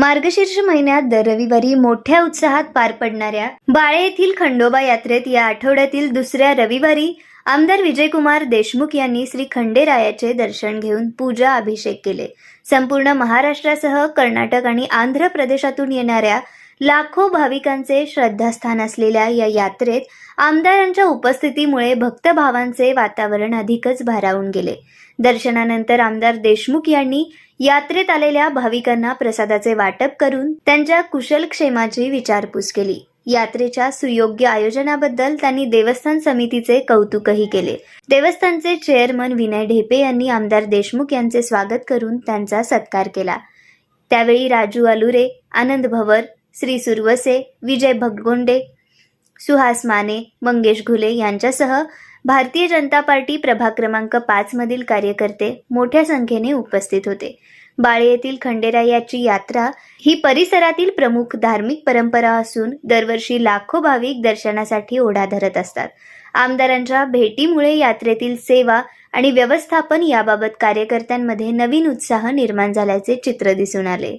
मार्गशीर्ष महिन्यात दर रविवारी मोठ्या उत्साहात पार पडणाऱ्या बाळे येथील खंडोबा यात्रेत या आठवड्यातील दुसऱ्या रविवारी आमदार विजयकुमार देशमुख यांनी श्री खंडेरायाचे दर्शन घेऊन पूजा अभिषेक केले. संपूर्ण महाराष्ट्रासह कर्नाटक आणि आंध्र प्रदेशातून येणाऱ्या लाखो भाविकांचे श्रद्धास्थान असलेल्या या यात्रेत आमदारांच्या उपस्थितीमुळे भक्तभावांचे वातावरण अधिकच भारावून गेले. दर्शनानंतर आमदार देशमुख यांनी यात्रेत आलेल्या भाविकांना प्रसादाचे वाटप करून त्यांच्या कुशलक्षेमाची विचारपूस केली. यात्रेच्या सुयोग्य आयोजनाबद्दल त्यांनी देवस्थान समितीचे कौतुकही केले. देवस्थानचे चेअरमन विनय ढेपे यांनी आमदार देशमुख यांचे स्वागत करून त्यांचा सत्कार केला. त्यावेळी राजू अलुरे आनंद भवर श्री सुरवसे विजय भगगोंडे सुहास माने मंगेश घुले यांच्यासह भारतीय जनता पार्टी प्रभाग क्रमांक पाचमधील कार्यकर्ते मोठ्या संख्येने उपस्थित होते. बाळे येथील खंडेरायाची यात्रा ही परिसरातील प्रमुख धार्मिक परंपरा असून दरवर्षी लाखो भाविक दर्शनासाठी ओढा धरत असतात. आमदारांच्या भेटीमुळे यात्रेतील सेवा आणि व्यवस्थापन याबाबत कार्यकर्त्यांमध्ये नवीन उत्साह निर्माण झाल्याचे चित्र दिसून आले.